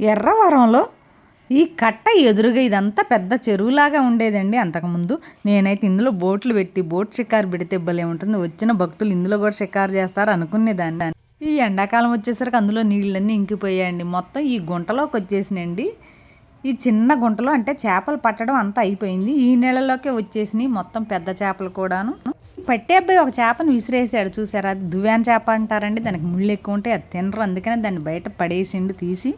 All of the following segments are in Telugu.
ఎర్రవరంలో ఈ కట్ట ఎదురుగా ఇదంతా పెద్ద చెరువులాగా ఉండేదండి. అంతకుముందు నేనైతే ఇందులో బోట్లు పెట్టి బోట్ షికారు పెడితే భలే ఉంటుంది. వచ్చిన భక్తులు ఇందులో కూడా షికారు చేస్తారు అనుకునేదాన్ని. ఈ ఎండాకాలం వచ్చేసరికి అందులో నీళ్ళన్నీ ఇంకిపోయాయండి. మొత్తం ఈ గుంటలోకి వచ్చేసినండి ఈ చిన్న గుంటలో అంటే చేపలు పట్టడం అంతా అయిపోయింది. ఈ నెలలోకే వచ్చేసినాయి మొత్తం పెద్ద చేపలు కూడాను. పట్టే అబ్బాయి ఒక చేపను విసిరేసాడు చూసారా? అది దువ్యాన్ చేప అంటారండి. దానికి ముళ్ళు ఎక్కువ ఉంటే అది తినరు. అందుకనే దాన్ని బయట పడేసిండు తీసి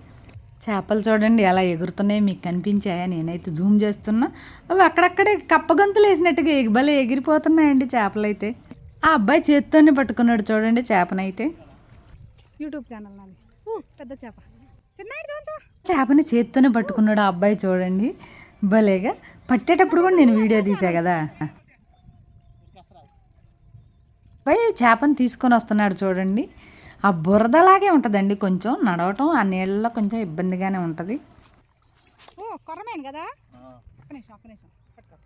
చేపలు చూడండి ఎలా ఎగురుతున్నాయి మీకు కనిపించాయా? నేనైతే జూమ్ చేస్తున్నా. అవి అక్కడక్కడే కప్పగంతులు వేసినట్టుగా ఎగి భలే ఎగిరిపోతున్నాయండి చేపలు అయితే ఆ అబ్బాయి చేత్తోనే పట్టుకున్నాడు చూడండి చేపనైతే. యూట్యూబ్ ఛానల్ నాది. పెద్ద చేప. చేపని చేత్తోనే పట్టుకున్నాడు ఆ అబ్బాయి చూడండి. భలేగా. పట్టేటప్పుడు కూడా నేను వీడియో తీసా కదా. అబ్బాయి చేపని తీసుకొని వస్తున్నాడు చూడండి. ఆ బురదలాగే ఉంటుందండి కొంచెం. నడవటం ఆ నీళ్ళలో కొంచెం ఇబ్బందిగానే ఉంటుంది. కదా? ఒక్క నిమిషం ఒక్క నిమిషం. పట్టుకో.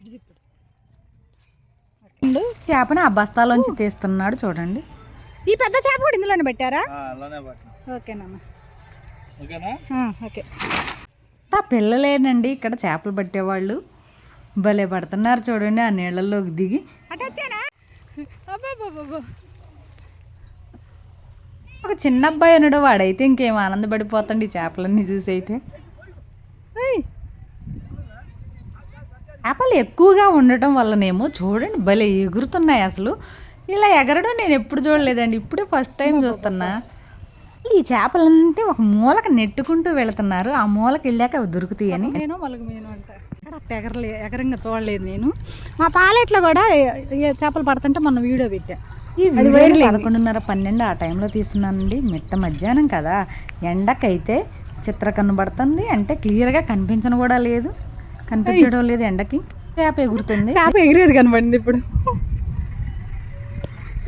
ఇటు తిప్పు. చేపని ఆ బస్తాలోంచి తీస్తున్నాడు చూడండి. ఈ పెద్ద చేప కూడా ఇందులోనే పెట్టారా? ఓకేనమ్మా. ఓకేనా? ఆ, ఓకే. ఆ పిల్లలేనండి ఇక్కడ చేపలు పట్టేవాళ్ళు. భలే పడుతున్నారు చూడండి ఆ నీళ్ళల్లోకి దిగి. అటు వచ్చానా? అబ్బాబ్బాబ్బా ఒక చిన్న అబ్బాయి ఉన్నాడు వాడైతే ఇంకేం ఆనందపడిపోతండి ఈ చేపలన్నీ చూసి అయితే చేపలు ఎక్కువగా ఉండటం వల్లనేమో చూడండి భలే ఎగురుతున్నాయి అసలు. ఇలా ఎగరడం నేను ఎప్పుడు చూడలేదండి ఇప్పుడే ఫస్ట్ టైం చూస్తున్నా. ఈ చేపలంటే ఒక మూలక నెట్టుకుంటూ వెళుతున్నారు ఆ మూలకి వెళ్ళాక అవి దొరుకుతాయని. నేను మలుగు మీను అంట. అక్కడ ఎగరలే ఎగరంగా చూడలేదు నేను. మా పాలెట్లో కూడా చేపలు పడుతుంటే మొన్న వీడియో పెట్టా. ఈ వీడియో పదకొండున్నర పన్నెండు ఆ టైంలో తీస్తున్నానండి. మిట్ట మధ్యాహ్నం కదా. ఎండకైతే చిత్ర కనబడుతుంది. అంటే క్లియర్గా కనిపించను కూడా లేదు. కనిపించడం లేదు ఎండకి. చేప ఎగురుతుంది. చేప ఎగిరేది కనబడింది ఇప్పుడు.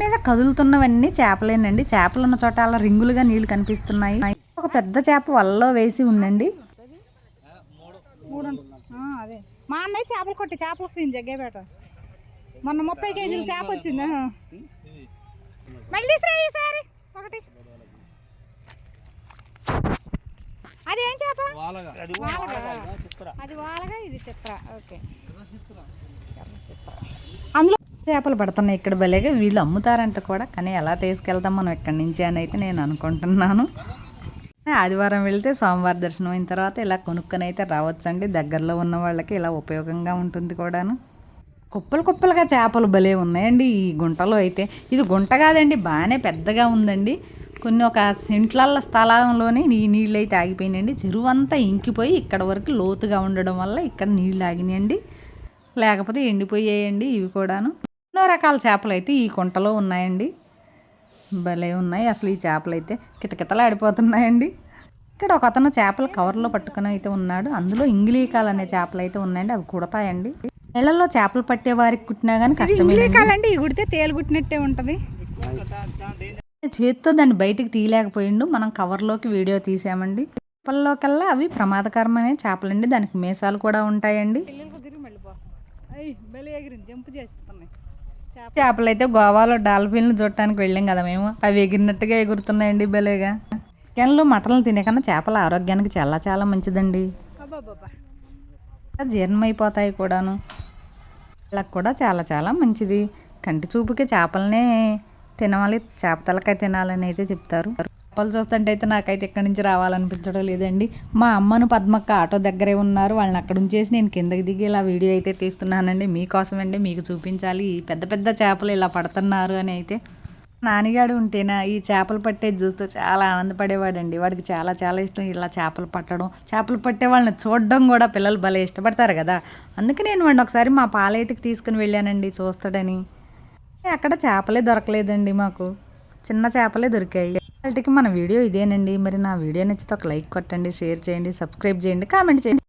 మీద కదులుతున్నవన్నీ చేపలేనండి. చేపలు ఉన్న చోట అలా రింగులుగా నీళ్ళు కనిపిస్తున్నాయి. ఒక పెద్ద చేప వలలో వేసి ఉందండి. అదే. మా అన్నయ్య చేపలు కొట్టి చేపలు వస్తుంది జగ్గేపేట మొన్న ముప్పై కేజీలు చేప వచ్చిందా. మళ్ళీ శ్రీ ఈసారి? ఒకటి. అది ఏం చేప? వాలగా. అది వాలగా. చిత్ర అది వాలగా ఇది చిత్ర. ఓకే. అందులో చేపలు పడుతున్నాయి ఇక్కడ భలేగా. వీళ్ళు అమ్ముతారంట కూడా. కానీ ఎలా తీసుకెళ్తాం మనం ఇక్కడి నుంచి అని అయితే నేను అనుకుంటున్నాను. ఆదివారం వెళ్తే సోమవారం దర్శనం అయిన తర్వాత ఇలా కొనుక్కొని అయితే రావచ్చండి. దగ్గరలో ఉన్న వాళ్ళకి ఇలా ఉపయోగంగా ఉంటుంది కూడాను. కుప్పలు కుప్పలుగా చేపలు భలే ఉన్నాయండి ఈ గుంటలో అయితే. ఇది గుంట కాదండి బాగానే పెద్దగా ఉందండి. కొన్ని ఒక సెంట్లల్ల స్థలంలోనే ఈ నీళ్ళు అయితే ఆగిపోయినాయండి. చెరువు అంతా ఇంకిపోయి ఇక్కడ వరకు లోతుగా ఉండడం వల్ల ఇక్కడ నీళ్ళు ఆగినాయండి. లేకపోతే ఎండిపోయాయండి ఇవి కూడాను. ఎన్నో రకాల చేపలు అయితే ఈ కుంటలో ఉన్నాయండి. భలే ఉన్నాయి అసలు ఈ చేపలు అయితే కిటకిటలు ఆడిపోతున్నాయండి ఇక్కడ ఒక అతను చేపలు కవర్లో పట్టుకుని అయితే ఉన్నాడు. అందులో ఇంగిలీకాలు అనే చేపలు అయితే ఉన్నాయండి. అవి కుడతాయండి. నీళ్ళల్లో చేపలు పట్టే వారికి కుట్టినా కానీ కష్టమే కాలండి ఈ గుడితే తేలు గుట్టినట్టే ఉంటుంది. చేత్తో దాన్ని బయటికి తీయలేకపోయిండు. మనం కవర్లోకి వీడియో తీసామండి. చేపల్లోకల్లా అవి ప్రమాదకరమైన చేపలండి. దానికి మీసాలు కూడా ఉంటాయండి. చేపలు. అయితే గోవాలో డాల్ఫిన్లు చూడటానికి వెళ్ళాం కదా మేము. అవి ఎగిరినట్టుగా ఎగురుతున్నాయండి భలేగా చికెన్లు మటన్లు తినే కన్నా చేపల ఆరోగ్యానికి చాలా చాలా మంచిదండి. జీర్ణమైపోతాయి కూడాను. వాళ్ళకి కూడా చాలా చాలా మంచిది. కంటి చూపుకి చేపలనే తినాలి. చేప తలకాయ తినాలని అయితే చెప్తారు. చేపలు చూస్తుంటే అయితే నాకైతే ఇక్కడి నుంచి రావాలనిపించడం లేదండి. మా అమ్మను పద్మక్క ఆటో దగ్గరే ఉన్నారు. వాళ్ళని అక్కడ ఉంచేసి నేను కిందకి దిగి ఇలా వీడియో అయితే తీస్తున్నానండి. మీకోసమండి మీకు చూపించాలి. పెద్ద పెద్ద చేపలు ఇలా పడుతున్నారు అని అయితే నాన్నగాడు ఉంటేనా ఈ చేపలు పట్టేది చూస్తూ చాలా ఆనందపడేవాడండి. వాడికి చాలా చాలా ఇష్టం ఇలా చేపలు పట్టడం. చేపలు పట్టే వాళ్ళని చూడడం కూడా పిల్లలు భలే ఇష్టపడతారు కదా. అందుకే నేను వాడిని ఒకసారి మా పాలేటికి తీసుకుని వెళ్ళానండి చూస్తాడని. అక్కడ చేపలే దొరకలేదండి మాకు. చిన్న చేపలే దొరికాయి. వాటికి మన వీడియో ఇదేనండి. మరి నా వీడియో నచ్చితే ఒక లైక్ కొట్టండి షేర్ చేయండి సబ్స్క్రైబ్ చేయండి కామెంట్ చేయండి.